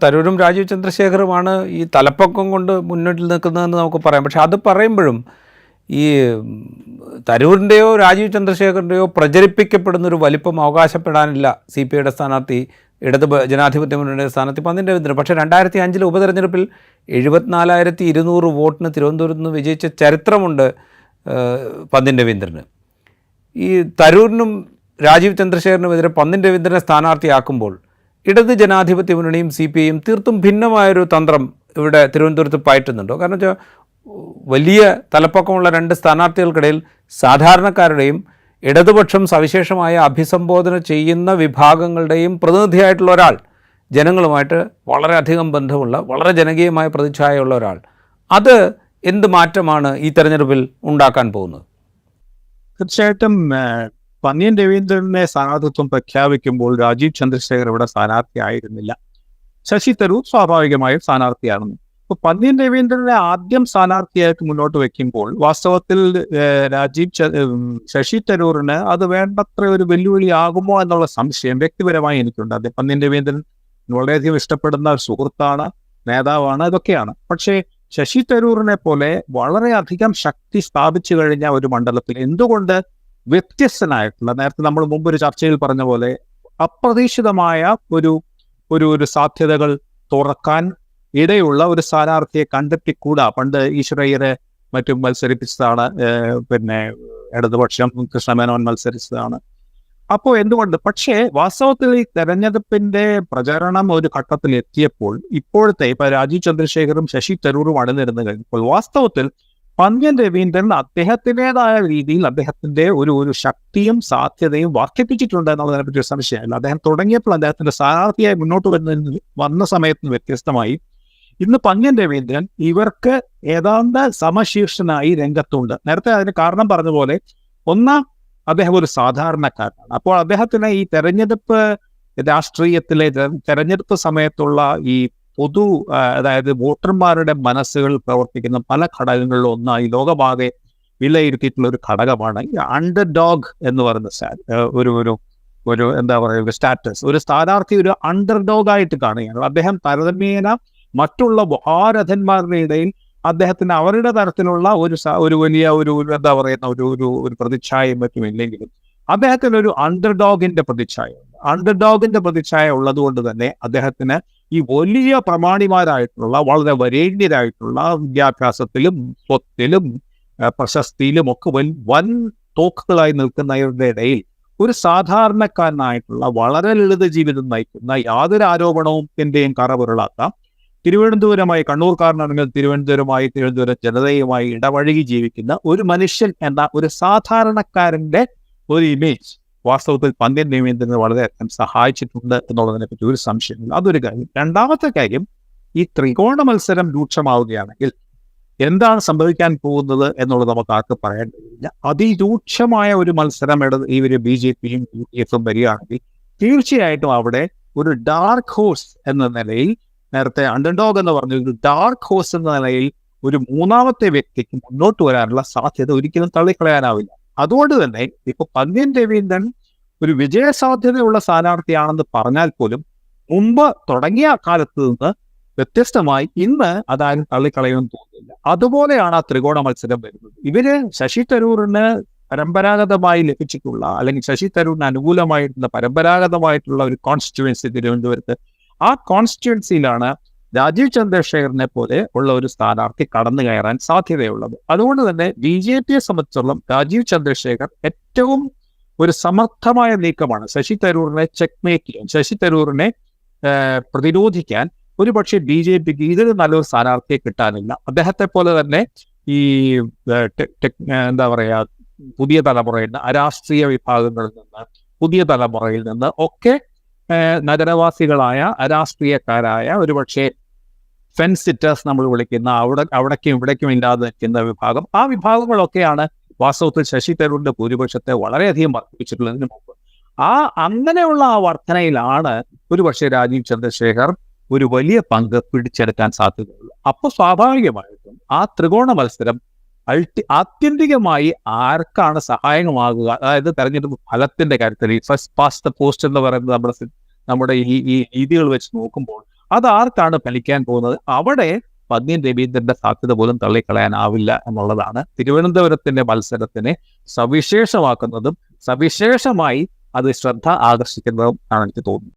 തരൂരും രാജീവ് ചന്ദ്രശേഖറുമാണ് ഈ തലപ്പൊക്കം കൊണ്ട് മുന്നോട്ടിൽ നിൽക്കുന്നതെന്ന് നമുക്ക് പറയാം. പക്ഷെ അത് പറയുമ്പോഴും ഈ തരൂരിന്റെയോ രാജീവ് ചന്ദ്രശേഖറിന്റെയോ പ്രചരിപ്പിക്കപ്പെടുന്ന ഒരു വലിപ്പം അവകാശപ്പെടാനില്ല സി പി ഐയുടെ സ്ഥാനാർത്ഥി ഇടത് ജനാധിപത്യ മുന്നണിയുടെ സ്ഥാനാർത്ഥി പന്തിൻ രവീന്ദ്രൻ പക്ഷേ രണ്ടായിരത്തി അഞ്ചിലെ ഉപതെരഞ്ഞെടുപ്പിൽ എഴുപത്തിനാലായിരത്തി ഇരുന്നൂറ് വോട്ടിന് തിരുവനന്തപുരത്ത് നിന്ന് വിജയിച്ച ചരിത്രമുണ്ട് പന്തിൻ രവീന്ദ്രന് ഈ തരൂരിനും രാജീവ് ചന്ദ്രശേഖരനുമെതിരെ പന്തിൻ രവീന്ദ്രനെ സ്ഥാനാർത്ഥിയാക്കുമ്പോൾ ഇടത് ജനാധിപത്യ മുന്നണിയും സി പി ഐയും തീർത്തും ഭിന്നമായൊരു തന്ത്രം ഇവിടെ തിരുവനന്തപുരത്ത് പയറ്റുന്നുണ്ടോ. കാരണം വെച്ചാൽ വലിയ തലപ്പക്കമുള്ള രണ്ട് സ്ഥാനാർത്ഥികൾക്കിടയിൽ സാധാരണക്കാരുടെയും ഇടതുപക്ഷം സവിശേഷമായ അഭിസംബോധന ചെയ്യുന്ന വിഭാഗങ്ങളുടെയും പ്രതിനിധിയായിട്ടുള്ള ഒരാൾ ജനങ്ങളുമായിട്ട് വളരെയധികം ബന്ധമുള്ള വളരെ ജനകീയമായ പ്രതിച്ഛായയുള്ള ഒരാൾ. അത് എന്ത് മാറ്റമാണ് ഈ തെരഞ്ഞെടുപ്പിൽ ഉണ്ടാക്കാൻ പോകുന്നത്? തീർച്ചയായിട്ടും പന്ന്യൻ രവീന്ദ്രനെ സ്ഥാനാർത്ഥിത്വം പ്രഖ്യാപിക്കുമ്പോൾ രാജീവ് ചന്ദ്രശേഖർ ഇവിടെ സ്ഥാനാർത്ഥിയായിരുന്നില്ല. ശശി തരൂർ സ്വാഭാവികമായും സ്ഥാനാർത്ഥിയാണെന്ന് അപ്പൊ പന്നിയൻ രവീന്ദ്രനെ ആദ്യം സ്ഥാനാർത്ഥിയായിട്ട് മുന്നോട്ട് വെക്കുമ്പോൾ വാസ്തവത്തിൽ രാജീവ് ശശി തരൂറിന് അത് വേണ്ടത്ര ഒരു വെല്ലുവിളി ആകുമോ എന്നുള്ള സംശയം വ്യക്തിപരമായി എനിക്കുണ്ട്. അദ്ദേഹം പന്നിയൻ രവീന്ദ്രൻ വളരെയധികം ഇഷ്ടപ്പെടുന്ന ഒരു സുഹൃത്താണ് നേതാവാണ് ഇതൊക്കെയാണ്. പക്ഷേ ശശി തരൂറിനെ പോലെ വളരെയധികം ശക്തി സ്ഥാപിച്ചു കഴിഞ്ഞ ഒരു മണ്ഡലത്തിൽ എന്തുകൊണ്ട് വ്യത്യസ്തനായിട്ടുള്ള നേരത്തെ നമ്മൾ മുമ്പ് ഒരു ചർച്ചയിൽ പറഞ്ഞ പോലെ അപ്രതീക്ഷിതമായ ഒരു ഒരു ഒരു സാധ്യതകൾ തുറക്കാൻ ഇടയുള്ള ഒരു സ്ഥാനാർത്ഥിയെ കണ്ടെത്തിക്കൂടാ. പണ്ട് ഈശ്വരയ്യരെ മറ്റും മത്സരിപ്പിച്ചതാണ് പിന്നെ ഇടതുപക്ഷം കൃഷ്ണമേനോൻ മത്സരിച്ചതാണ്. അപ്പോൾ എന്തുകൊണ്ട്? പക്ഷേ വാസ്തവത്തിൽ ഈ തെരഞ്ഞെടുപ്പിന്റെ പ്രചരണം ഒരു ഘട്ടത്തിൽ എത്തിയപ്പോൾ ഇപ്പോഴത്തെ ഇപ്പൊ രാജീവ് ചന്ദ്രശേഖറും ശശി തരൂറും അണിനിരുന്നു കഴിഞ്ഞപ്പോൾ വാസ്തവത്തിൽ പന്ന്യൻ രവീന്ദ്രൻ അദ്ദേഹത്തിന്റെതായ രീതിയിൽ അദ്ദേഹത്തിന്റെ ഒരു ഒരു ശക്തിയും സാധ്യതയും വർദ്ധിപ്പിച്ചിട്ടുണ്ട് എന്നുള്ളതിനെ പറ്റി ഒരു സംശയമില്ല. അദ്ദേഹം തുടങ്ങിയപ്പോൾ അദ്ദേഹത്തിന്റെ സ്ഥാനാർത്ഥിയായി മുന്നോട്ട് വരുന്നതിന് വന്ന സമയത്ത് വ്യത്യസ്തമായി ഇന്ന് പന്ന്യൻ രവീന്ദ്രൻ ഇവർക്ക് ഏതാണ്ട് സമശീർഷനായി രംഗത്തുണ്ട്. നേരത്തെ അതിന് കാരണം പറഞ്ഞ പോലെ ഒന്നാം അദ്ദേഹം ഒരു സാധാരണക്കാരനാണ്. അപ്പോൾ അദ്ദേഹത്തിന് ഈ തെരഞ്ഞെടുപ്പ് രാഷ്ട്രീയത്തിലെ തെരഞ്ഞെടുപ്പ് സമയത്തുള്ള ഈ പൊതു അതായത് വോട്ടർമാരുടെ മനസ്സുകൾ പ്രവർത്തിക്കുന്ന പല ഘടകങ്ങളിലും ഒന്നായി ലോകമാകെ വിലയിരുത്തിയിട്ടുള്ള ഒരു ഘടകമാണ് ഈ അണ്ടർ ഡോഗ് എന്ന് പറയുന്ന ഒരു ഒരു ഒരു എന്താ പറയുക സ്റ്റാറ്റസ് ഒരു സ്ഥാനാർത്ഥി ഒരു അണ്ടർ ഡോഗ് ആയിട്ട് കാണുകയാണ്. അദ്ദേഹം താരതമ്യേന മറ്റുള്ള മഹാരഥന്മാരുടെ ഇടയിൽ അദ്ദേഹത്തിന് അവരുടെ തരത്തിലുള്ള ഒരു ഒരു വലിയ ഒരു ഒരു എന്താ പറയുന്ന ഒരു ഒരു ഒരു പ്രതിച്ഛായം മറ്റും ഇല്ലെങ്കിലും അദ്ദേഹത്തിന് ഒരു അണ്ടർ ഡോഗിന്റെ പ്രതിച്ഛായ അണ്ടർ ഡോഗിന്റെ പ്രതിച്ഛായ ഉള്ളത് കൊണ്ട് തന്നെ അദ്ദേഹത്തിന് ഈ വലിയ പ്രമാണിമാരായിട്ടുള്ള വളരെ വരേണ്യരായിട്ടുള്ള വിദ്യാഭ്യാസത്തിലും സ്വത്തിലും പ്രശസ്തിയിലും ഒക്കെ വൻ വൻ തോക്കുകളായി നിൽക്കുന്നവരുടെ ഇടയിൽ ഒരു സാധാരണക്കാരനായിട്ടുള്ള വളരെ ലളിത ജീവിതം നയിക്കുന്ന യാതൊരു ആരോപണവും എന്റെയും കറപുരളാത്ത തിരുവനന്തപുരമായി കണ്ണൂർക്കാരനാണെങ്കിൽ തിരുവനന്തപുരമായി തിരുവനന്തപുരം ജനതയുമായി ഇടപഴകി ജീവിക്കുന്ന ഒരു മനുഷ്യൻ എന്ന ഒരു സാധാരണക്കാരന്റെ ഒരു ഇമേജ് വാസ്തവത്തിൽ പന്ത്യൻ വളരെ വളരെയധികം സഹായിച്ചിട്ടുണ്ട് എന്നുള്ളതിനെ പറ്റി ഒരു സംശയമില്ല. അതൊരു കാര്യം. രണ്ടാമത്തെ കാര്യം ഈ ത്രികോണ മത്സരം രൂക്ഷമാവുകയാണെങ്കിൽ എന്താണ് സംഭവിക്കാൻ പോകുന്നത് എന്നുള്ളത് നമുക്ക് ആർക്ക് പറയാൻ കഴിയില്ല. അതിരൂക്ഷമായ ഒരു മത്സരം ഇടത് ഒരു ബി ജെ പിയും യു ഡി എഫും വരികയാണെങ്കിൽ തീർച്ചയായിട്ടും അവിടെ ഒരു ഡാർക്ക് ഹോഴ്സ് എന്ന നിലയിൽ നേരത്തെ അണ്ടർഡോഗ് എന്ന് പറഞ്ഞ ഒരു ഡാർക്ക് ഹോഴ്സ് എന്ന നിലയിൽ ഒരു മൂന്നാമത്തെ വ്യക്തിക്ക് മുന്നോട്ട് വരാനുള്ള സാധ്യത ഒരിക്കലും തള്ളിക്കളയാനാവില്ല. അതുകൊണ്ട് തന്നെ ഇപ്പൊ പന്ന്യൻ രവീന്ദ്രൻ ഒരു വിജയ സാധ്യതയുള്ള സ്ഥാനാർത്ഥിയാണെന്ന് പറഞ്ഞാൽ പോലും മുമ്പ് തുടങ്ങിയ കാലത്ത് നിന്ന് വ്യത്യസ്തമായി ഇന്ന് അതാരും തള്ളിക്കളയുമെന്ന് തോന്നുന്നില്ല. അതുപോലെയാണ് ആ ത്രികോണ മത്സരം വരുന്നത്. ഇവർ ശശി തരൂറിന് പരമ്പരാഗതമായി ലഭിച്ചിട്ടുള്ള അല്ലെങ്കിൽ ശശി തരൂരിന് അനുകൂലമായിട്ടുള്ള പരമ്പരാഗതമായിട്ടുള്ള ഒരു കോൺസ്റ്റിറ്റ്യുവൻസി തിരുവനന്തപുരത്ത് ആ കോൺസ്റ്റിറ്റ്യുവൻസിയിലാണ് രാജീവ് ചന്ദ്രശേഖരനെ പോലെ ഉള്ള ഒരു സ്ഥാനാർത്ഥി കടന്നു കയറാൻ സാധ്യതയുള്ളത്. അതുകൊണ്ട് തന്നെ ബി ജെ പിയെ സംബന്ധിച്ചിടത്തോളം രാജീവ് ചന്ദ്രശേഖർ ഏറ്റവും ഒരു സമർത്ഥമായ നീക്കമാണ്. ശശി തരൂറിനെ ചെക്ക്മേറ്റ് ചെയ്യാൻ ശശി തരൂറിനെ പ്രതിരോധിക്കാൻ ഒരു പക്ഷേ ബി ജെ പിക്ക് ഇതിന് നല്ലൊരു സ്ഥാനാർത്ഥിയെ കിട്ടാനില്ല. അദ്ദേഹത്തെ പോലെ തന്നെ ഈ എന്താ പറയുക പുതിയ തലമുറയിൽ നിന്ന് അരാഷ്ട്രീയ വിഭാഗങ്ങളിൽ നിന്ന് പുതിയ തലമുറയിൽ നിന്ന് ഒക്കെ നഗരവാസികളായ അരാഷ്ട്രീയക്കാരായ ഒരുപക്ഷെ ഫെൻസ് സിറ്റേഴ്സ് നമ്മൾ വിളിക്കുന്ന അവിടെ അവിടേക്കും ഇവിടേക്കും ഇല്ലാതെ നിൽക്കുന്ന വിഭാഗം. ആ വിഭാഗങ്ങളൊക്കെയാണ് വാസ്തവത്തിൽ ശശി തരൂരിന്റെ ഭൂരിപക്ഷത്തെ വളരെയധികം വർദ്ധിപ്പിച്ചിട്ടുള്ളതിന് മുമ്പ്. ആ അങ്ങനെയുള്ള ആ വർധനയിലാണ് ഒരുപക്ഷെ രാജീവ് ചന്ദ്രശേഖർ ഒരു വലിയ പങ്ക് പിടിച്ചെടുക്കാൻ സാധ്യതയുള്ളൂ. അപ്പോൾ സ്വാഭാവികമായിട്ടും ആ ത്രികോണ മത്സരം അൾട്ടി ആത്യന്തികമായി ആർക്കാണ് സഹായകമാകുക? അതായത് തെരഞ്ഞെടുപ്പ് ഫലത്തിന്റെ കാര്യത്തിൽ ഫസ്റ്റ് പാസ്റ്റ് ദ പോസ്റ്റ് എന്ന് പറയുന്നത് നമ്മുടെ നമ്മുടെ ഈ ഈ രീതികൾ വെച്ച് നോക്കുമ്പോൾ അത് ആർക്കാണ് ഫലിക്കാൻ പോകുന്നത്? അവിടെ പന്ന്യൻ രവീന്ദ്രന്റെ സാധ്യത പോലും തള്ളിക്കളയാനാവില്ല എന്നുള്ളതാണ്. തിരുവനന്തപുരത്തിന്റെ മത്സരത്തിനെ സവിശേഷമാക്കുന്നതും സവിശേഷമായി അത് ശ്രദ്ധ ആകർഷിക്കുന്നതും ആണ് എനിക്ക് തോന്നുന്നത്.